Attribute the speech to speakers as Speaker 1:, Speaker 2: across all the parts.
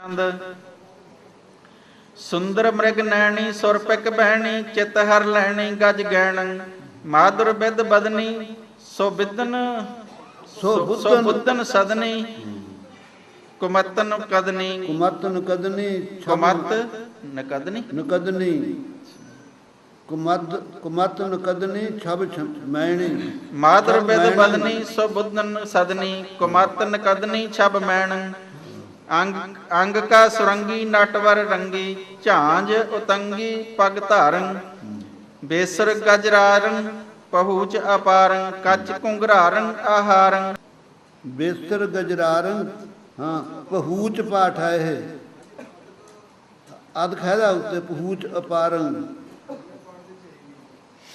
Speaker 1: ਚੰਦ। ਸੁੰਦਰ ਮ੍ਰਿਗ ਨੈਣੀ ਸੁਰਪਿਕ ਬਹਿਣੀ ਚਿਤ ਹਰ ਲੈਣੀ ਗਜ ਗੈਣ ਮਾਧੁਰ ਬਿਦ ਬਦਨੀ ਸੋ ਬਿਦਨ
Speaker 2: ਸੋ ਬੁੱਧਨ।
Speaker 1: ਸਦਨੀ। ਕੁਮਤਨ ਕਦਨੀ।
Speaker 2: ਕੁਮਤ ਨਕਦਨੀ
Speaker 1: ਕੁਮਤ ਨਕਦਨੀ।
Speaker 2: ਨਕਦਨੀ। ਕੁਮਤ ਕੁਮਤ ਨਕਦਨੀ ਛਬ ਮੈਣੀ।
Speaker 1: ਮਾਧੁਰ ਬਿਦ। ਬਦਨੀ ਸੋ ਬੁੱਧਨ ਸਦਨੀ। ਕੁਮਤ ਨਕਦਨੀ ਛਬ ਮੈਣ। ਅੰਗ ਅੰਗ ਕਾ ਸੁਰੰਗੀ ਨਟਵਰ ਰੰਗੀ ਝਾਂਜ ਉਤੰਗੀ ਪਗ ਧਾਰਨ। ਬੇਸਰ ਗਜਰਾਰਨ ਪਹੂਚ ਅਪਾਰੰ ਕੱਚ ਕੁੰਗਰਾਰਨ ਆਹਾਰੰ।
Speaker 2: ਬੇਸਰ ਗਜਰਾਰੰ ਹਾਂ ਪਹੂਚ ਪਾਠ ਹੈ ਇਹ। ਅਦ ਖੈਦਾ ਉੱਤੇ ਪਹੂਚ ਅਪਾਰੰ।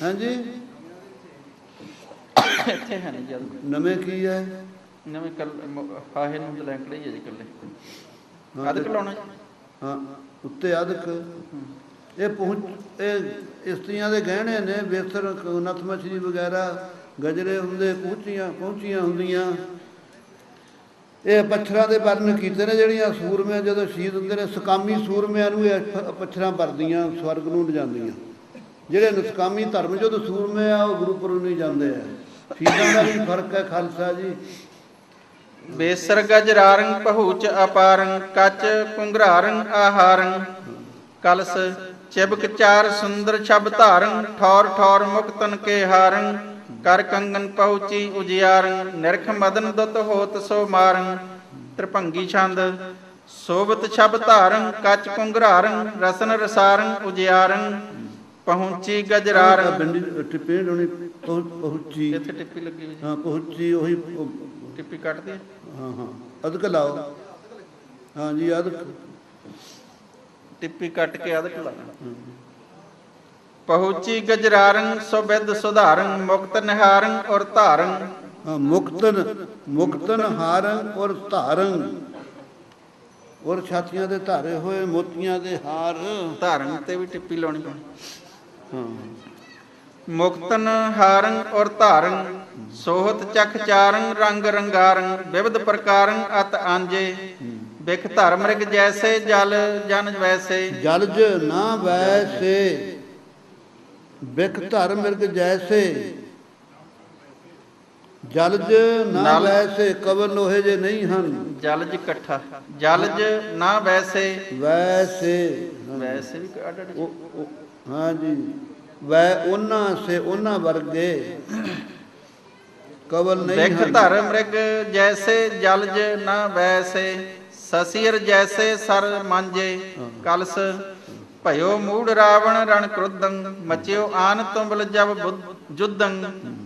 Speaker 2: ਹਾਂਜੀ
Speaker 1: ਇੱਥੇ ਹੈ ਨਹੀਂ ਜਦ
Speaker 2: ਨਵੇਂ ਕੀ ਹੈ?
Speaker 1: ਨਵੇਂ ਕੱਲ ਹਾਹੇ ਨੂੰ ਤਾਂ ਲੈਂਕੜੇ ਹੀ ਹੈ ਜੀ ਕੱਲੇ ਅਦਕ ਲਾਉਣਾ?
Speaker 2: ਹਾਂ ਉੱਤੇ ਅਦਕ ਇਹ ਪਹੁੰਚ ਇਹ ਇਸਤਰੀਆਂ ਦੇ ਗਹਿਣੇ ਨੇ ਬੇਸਰ ਨਥ ਮਛਲੀ ਵਗੈਰਾ ਗਜਰੇ ਹੁੰਦੇ ਪਹੁੰਚੀਆਂ ਪਹੁੰਚੀਆਂ ਹੁੰਦੀਆਂ। ਇਹ ਪੱਥਰਾਂ ਦੇ ਵਰਨ ਕੀਤੇ ਨੇ ਜਿਹੜੀਆਂ ਸੂਰਮੇ ਜਦੋਂ ਸ਼ਹੀਦ ਹੁੰਦੇ ਨੇ ਸਕਾਮੀ ਸੂਰਮਿਆਂ ਨੂੰ ਇਹ ਪੱਥਰਾਂ ਵਰਦੀਆਂ ਸਵਰਗ ਨੂੰ ਲਿਜਾਂਦੀਆਂ। ਜਿਹੜੇ ਨਿਸਕਾਮੀ ਧਰਮ ਜਦੋਂ ਸੂਰਮੇ ਆ ਉਹ ਗੁਰੂਪੁਰ ਨਹੀਂ ਜਾਂਦੇ ਆ। ਸ਼ਹੀਦਾਂ ਦਾ ਵੀ ਫ਼ਰਕ ਹੈ ਖਾਲਸਾ ਜੀ।
Speaker 1: ਬੇਸਰ ਗਜਰਾਰੰ ਪਹੂਚ ਅਪਾਰੰ ਕੱਚ ਕੁੰਗਰਾਰੰ ਆਹਾਰੰ ਕਲਸ ਚਿਬਕ ਚਾਰ ਸੁੰਦਰ ਛਬ ਧਾਰੰ ਠੌਰ ਠੌਰ ਮੁਕਤਨ ਕੇ ਹਾਰੰ ਕਰ ਕੰਗਨ ਪਹੁੰਚੀ ਉਜਿਆਰੰ ਨਿਰਖ ਮਦਨ ਦੁਤ ਹੋਤ ਸੋ ਮਾਰੰ ਤ੍ਰਿਭੰਗੀ ਛੰਦ ਸੋਭਤ ਛਬ ਧਾਰੰ ਕੱਚ ਕੁੰਗਰਾਰੰ ਰਸਨ ਰਸਾਰੰ ਉਜਿਆਰੰ ਪਹੁੰਚੀ ਗਜਰਾਰੰ
Speaker 2: ਟਿੱਪੇ ਡੋਣੀ ਪਹੁੰਚੀ।
Speaker 1: ਇੱਥੇ ਟਿੱਪੀ ਲੱਗੀ ਹੋਈ।
Speaker 2: ਹਾਂ ਪਹੁੰਚੀ ਉਹੀ।
Speaker 1: ਟਿੱਪੀ ਕੱਟਦੀ ਹੈ
Speaker 2: ਹਾਂ ਹਾਂ। ਅਦਕ ਲਾਓ। ਹਾਂ ਜੀ ਅਦਕ।
Speaker 1: ਟਿੱਪੀ ਕੱਟ ਕੇ ਅਦਕ ਲਾਣਾ ਪਹੁੰਚੀ ਗਜਰਾਰੰ ਸੁਬਿਦ ਸੁਧਾਰੰ ਮੁਕਤ ਨਿਹਾਰੰ ਔਰ ਧਾਰੰ
Speaker 2: ਹਾਂ ਮੁਕਤਨ ਮੁਕਤਨ ਹਾਰੰ ਔਰ ਧਾਰੰ ਔਰ ਛਾਤੀਆਂ ਦੇ ਧਾਰੇ ਹੋਏ ਮੋਤੀਆਂ ਦੇ ਹਾਰ।
Speaker 1: ਧਾਰੰ ਤੇ ਵੀ ਟਿੱਪੀ ਲਾਉਣੀ ਪੈਣੀ।
Speaker 2: ਹਾਂ।
Speaker 1: ਮੁਕਤਨ ਹਾਰੰ ਔਰ ਧਾਰੰ ਸੋਹਤ ਚਖ ਚਾਰੰ ਰੰਗ ਰੰਗਾਰੰ ਵਿਵਧ ਪ੍ਰਕਾਰੰ ਅਤ ਆਂਜੇ ਬਿਖ ਧਰਮ ਮ੍ਰਿਗ ਜੈਸੇ ਜਲ ਜਨ ਵੈਸੇ।
Speaker 2: ਜਲਜ ਨਾ ਵੈਸੇ ਬਿਕ ਧਰ ਮਿਰਗ ਜੈਸੇ। ਜਲਜ ਨਾ ਵੈਸੇ ਕਵਰ ਲੋਹੇ ਜੇ ਨਹੀਂ ਹਨ।
Speaker 1: ਜਲਜ ਇਕੱਠਾ। ਜਲਜ ਨਾ ਵੈਸੇ।
Speaker 2: ਵੈਸੇ।
Speaker 1: ਵੈਸੇ ਵੀ ਅੱਡ ਅੱਡ
Speaker 2: ਹਾਂ ਜੀ। ਵੈ ਉਹਨਾਂ ਸੇ ਉਹਨਾਂ ਵਰਗੇ ਕਵਲ ਨਹੀਂ ਹਨ।
Speaker 1: ਧਰ ਮ੍ਰਿਗ ਜੈਸੇ ਜਲਜ ਨਾ ਵੈਸੇ ਸਸੀਰ ਜੈਸੇ ਸਰ ਮਾਂਜੇ ਕਲਸ ਭਇਓ ਮੂੜ ਰਾਵਣ ਰਣ ਕ੍ਰੁੱਧੰ ਮਚਿਓ ਆਨ ਤੁੰਬਲ ਜਬ ਜੁੱਧੰ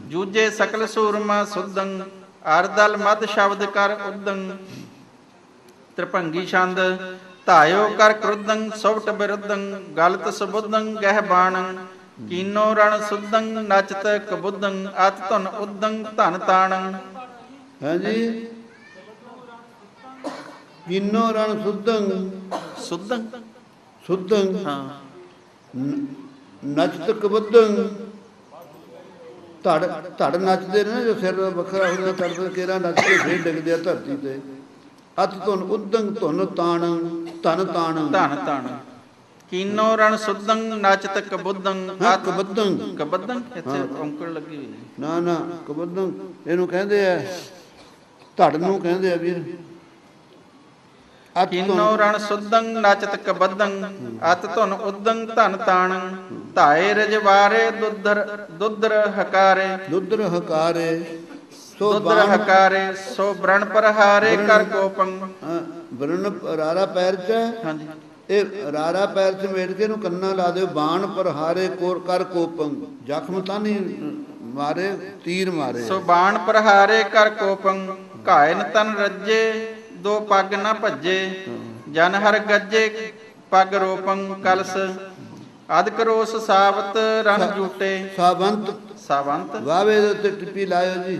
Speaker 1: ਜੂਜੇ ਸਕਲ ਸੂਰਮਾ ਸੁੱਧੰ ਅਰਦਲ ਮਦ ਸ਼ਬਦ ਕਰ ਉਦੰ ਤ੍ਰਿਭੰਗੀ ਛੰਦ ਧਾਇਓ ਕਰ ਕ੍ਰੁੱਧੰ ਸੁਭਟ ਬਿਰੁੱਧੰ ਗਲਤ ਸੁਬੁੱਧੰ ਗਹਿ ਬਾਣੰ ਕੀਨੋ ਰਣ ਸੁੱਧੰ ਨਚਤ ਕਬੁੱਧੰ ਅਤ ਧੁਨ ਉਦੰ ਧਨ ਤਾਣੰ।
Speaker 2: ਹਾਂ ਜੀ। ਕਿਨੋ ਰਣ ਸੁਧੰ
Speaker 1: ਸੁੱਧੰ।
Speaker 2: ਸੁਧੰ
Speaker 1: ਹਾਂ।
Speaker 2: ਨਚਤ ਕਬਦੰ ਧੜ ਧੜ ਨੱਚਦੇ ਨੇ ਜੋ ਸਿਰ ਵੱਖਰਾ ਹੁੰਦਾ ਤੜਪ ਕੇਰਾ ਨੱਚ ਕੇ ਫੇਰ ਡਿੱਗਦੇ ਆ ਧਰਤੀ ਤੇ। ਅਤ ਧੁਨ ਉਦੰ ਧੁਨ ਤਾਣ ਧਨ ਤਾਣ।
Speaker 1: ਧਨ ਤਾਣ। ਕੀਨੋ ਰਣ ਸੁੱਧੰ ਨਚਤ ਅਤ
Speaker 2: ਕਬਦੰ
Speaker 1: ਕਬੱਧੰ। ਇੱਥੇ ਔਂਕੜ ਲੱਗੀ ਹੋਈ
Speaker 2: ਨਾ ਨਾ ਕਬਦੰ ਇਹਨੂੰ ਕਹਿੰਦੇ ਆ ਧੜ ਨੂੰ ਕਹਿੰਦੇ ਆ ਵੀਰ।
Speaker 1: ਕੀਨੋ ਰਣ ਸੁੱਧੰ ਨਚਤ ਕਬੱਧੰ। ਅਤ ਧੁਨ ਉਦੰ ਧਨ ਤਾਣੰ। ਧਾਏ ਰਜਵਾਰੇ ਦੁੱਧਰ ਦੁੱਧਰ ਹਕਾਰੇ।
Speaker 2: ਦੁੱਧਰ ਹਕਾਰੇ ਸੋ
Speaker 1: ਦੁੱਧਰ ਹਕਾਰੇ ਸੋ ਬ੍ਰਣ ਪਰਹਾਰੇ ਕਰ ਗੋਪੰ।
Speaker 2: ਹਾਂ, ਵਰਣ ਰਾਰਾ ਪੈਰ ਚ।
Speaker 1: ਹਾਂਜੀ।
Speaker 2: ਇਹ ਰਾਰਾ ਪੈਰ ਮੇੜ ਕੇ ਨੂੰ ਕੰਨਾ ਲਾ ਦਿਓ ਬਾਣ ਪਰ ਹਾਰੇ ਕੋਰ ਕਰ ਕੋਪੰ। ਜ਼ਖਮ ਤਾਂ ਨਹੀਂ ਮਾਰੇ ਤੀਰ ਮਾਰੇ।
Speaker 1: ਸੋ ਬਾਣ ਪ੍ਰਹਾਰੇ ਕਰ ਕੋਪੰ ਘਾਇਨ ਤਨ ਰੱਜੇ ਦੋ ਪੱਗ ਨਾ ਭੱਜੇ ਜਨ ਹਰ ਗੱਜੇ ਪੱਗ ਰੋਪੰ ਕਲਸ। ਅਦਕ ਰੋਸ ਸਾਵਤ ਰਨ ਜੂਟੇ
Speaker 2: ਸਾਵੰਤ।
Speaker 1: ਸਾਵੰਤ।
Speaker 2: ਵਾਵੇ ਦੇ ਉੱਤੇ ਟਿੱਪੀ ਲਾਇਓ ਜੀ।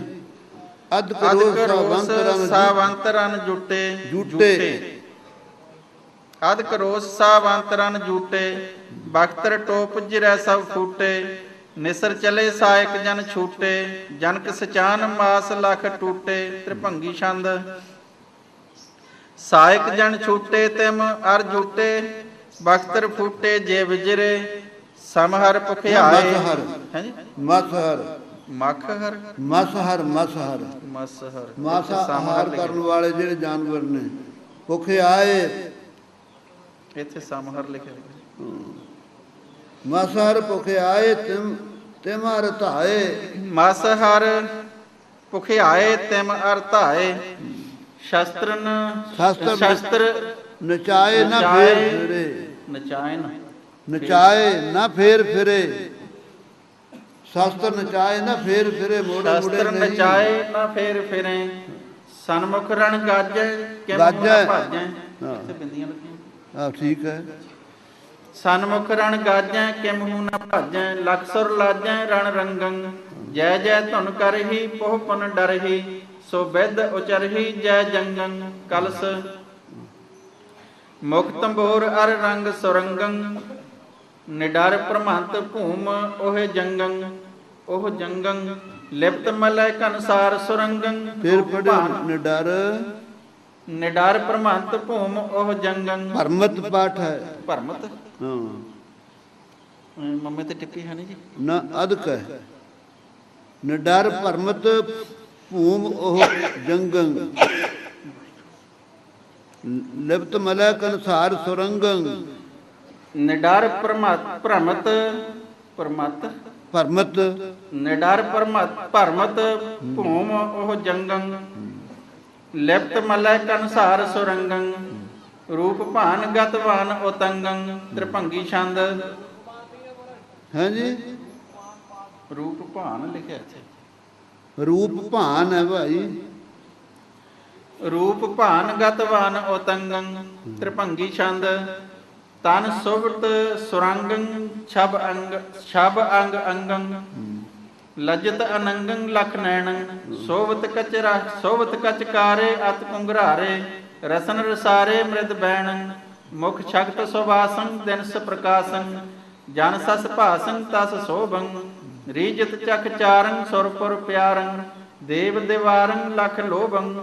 Speaker 2: ਅਦ ਕਰੋ
Speaker 1: ਅਦਕ
Speaker 2: ਸਾਵੰਤ
Speaker 1: ਰਨ ਜੂਟੇ
Speaker 2: ਜੂਟੇ।
Speaker 1: ਅਦਕ ਰੋਸ ਸਾਵੰਤ ਰਨ ਜੂਟੇ ਬਖਤਰ ਟੋਪ ਜਿਰੈ ਸਭ ਫੂਟੇ ਨਿਸਰ ਚਲੇ ਸਾਇਕ ਜਨ ਛੂਟੇ ਜਨਕ ਸਚਾਨ ਮਾਸ ਲਖ ਟੂਟੇ ਤ੍ਰਿਭੰਗੀ ਛੰਦ। ਸਾਇਕ ਜਨ ਛੂਟੇ ਤਿਮ ਅਰ ਝੂਟੇ ਬਖਤਰ ਫੂਟੇ ਜੇ ਵਿਜਰੇ ਸਮਹਰ ਭੁਖਿਆਏ।
Speaker 2: ਮਸਹਰ।
Speaker 1: ਹਾਂਜੀ?
Speaker 2: ਮਸਹਰ
Speaker 1: ਮਖਹਰ
Speaker 2: ਮਸਹਰ ਮਸਹਰ
Speaker 1: ਮਸਹਰ
Speaker 2: ਮਾਸਾ ਆਹਾਰ। ਕਰਨ ਵਾਲੇ ਜਿਹੜੇ ਜਾਨਵਰ ਨੇ ਭੁੱਖੇ ਆਏ
Speaker 1: ਇੱਥੇ ਸਮਹਰ ਲਿਖਿਆ।
Speaker 2: ਮਸਹਰ ਭੁੱਖੇ ਆਏ ਤਿਮ ਤਿਮਰ ਧਾਏ
Speaker 1: ਮਸਹਰ ਭੁਖਿਆਏ ਤਿਮ ਅਰ ਧਾਏ ਸ਼ਸਤਰਨ
Speaker 2: ਸ਼ਸਤਰ-
Speaker 1: ਸ਼ਸਤਰ
Speaker 2: ਨਚਾਏ ਨਾ
Speaker 1: ਨਚਾਏ।
Speaker 2: ਫੇਰ ਫਿਰੇ
Speaker 1: ਨਚਾਇਨ
Speaker 2: ਨਚਾਏ ਨਾ ਫੇਰ ਫਿਰੇ ਸ਼ਾਸਤਰ ਨਚਾਏ ਨਾ ਫੇਰ ਫਿਰੇ ਮੋੜੇ ਮੋੜੇ
Speaker 1: ਸ਼ਸਤਰ ਨਚਾਏ ਨਾ ਫੇਰ ਫਿਰੇ ਸਨਮੁਖ ਰਣ ਗਾਜੈ ਕਿਮ। ਭਾਜੈ
Speaker 2: ਹਾਂ।
Speaker 1: ਇੱਥੇ ਬਿੰਦੀਆਂ ਲੱਗੀਆਂ
Speaker 2: ਆ ਠੀਕ ਹੈ।
Speaker 1: ਸਨਮੁਖ ਰਣ ਗਾਜੈ ਕਿਮ ਹੂ ਨ ਭਾਜੈ ਲਖਸੁਰ ਲਾਜੈ ਰਣ ਰੰਗੰ। ਜੈ ਜੈ ਧੁਨ ਕਰਹੀ ਪੋਹ ਪਨ ਡਰਹੀ ਸੋ ਵਿਦ ਉਚਰਹੀ ਜੈ ਜੰਗੰ ਕਲਸ। ਮੁਖ ਤੰਬੋਰ ਅਰ ਰੰਗ ਸੁਰੰਗੰ ਨਿਡਰ ਪ੍ਰਮਹੰਤ ਭੂਮ ਓਹ ਜੰਗੰ। ਉਹ ਜੰਗੰ ਲਿਪਤ ਮਲੈ ਕਨਸਾਰ ਸੁਰੰਗੰ
Speaker 2: ਫਿਰ ਪੜਿਓ। ਨਿਡਰ।
Speaker 1: ਨਿਡਰ ਪ੍ਰਮਹੰਤ ਭੂਮ ਉਹ ਜੰਗੰ।
Speaker 2: ਭਰਮਤ ਪਾਠ ਹੈ।
Speaker 1: ਭਰਮਤ?
Speaker 2: ਹਾਂ।
Speaker 1: ਮੰਮੀ ਤੇ ਟਿੱਪੀ ਹੈ ਨਹੀਂ ਜੀ?
Speaker 2: ਨਾ ਅਦਕ ਹੈ। ਨਿਡਰ ਭਰਮਤ ਭੂਮ ਉਹ ਜੰਗੰ। ਲਿਪਤ ਮਲਕ ਅਨਸਾਰ ਸੁਰੰਗੰ।
Speaker 1: ਨਿਡਰ ਪ੍ਰਮਤ ਭਰਮਤ ਪਰਮਤ
Speaker 2: ਭਰਮਤ।
Speaker 1: ਨਿਡਰ ਪਰਮਤ ਭਰਮਤ ਭੂਮ ਉਹ ਜੰਗੰ। ਲਿਪਤ ਮਲੈ ਕਨਸਾਰ ਸੁਰੰਗੰ ਰੂਪ ਭਾਨ ਗਤਵਾਨ ਉਤੰਗੰ ਤ੍ਰਿਭੰਗੀ ਛੰਦ।
Speaker 2: ਹਾਂਜੀ।
Speaker 1: ਰੂਪ ਭਾਨ ਲਿਖਿਆ ਇੱਥੇ।
Speaker 2: ਰੂਪ ਭਾਨ ਹੈ ਭਾਈ।
Speaker 1: ਰੂਪ ਭਾਨ ਗਤਵਾਨ ਉਤੰਗੰ ਤ੍ਰਿਭੰਗੀ ਛੰਦ। ਤਨ ਸੁਭਤ ਸੁਰੰਗੰ ਛਬ ਅੰਗ ਛਬ ਅੰਗ ਅੰਗੰ। ਲਜਤ ਅਨੰਗੰ ਲਖ ਨੈਣੰ, ਸੋਵਤ ਕਚਰਾ, ਸੋਵਤ ਕਚਕਾਰੇ, ਅਤ ਕੁੰਗਰਾਰੇ ਰਸਨ ਰਸਾਰੇ ਮ੍ਰਿਦ ਬੈਣੰ, ਮੁਖ ਛਕਤ ਸੁਵਾਸੰ ਦਿਨਸ ਪ੍ਰਕਾਸੰ, ਜਨ ਸਸ ਭਾਸੰ, ਤਸ ਸੋਭੰ, ਰੀਜਤ ਚਖ ਚਾਰੰ ਸੁਰਪੁਰ ਪਿਆਰੰ, ਦੇਵ ਦਿਵਾਰੰ, ਲਖ ਲੋਭੰ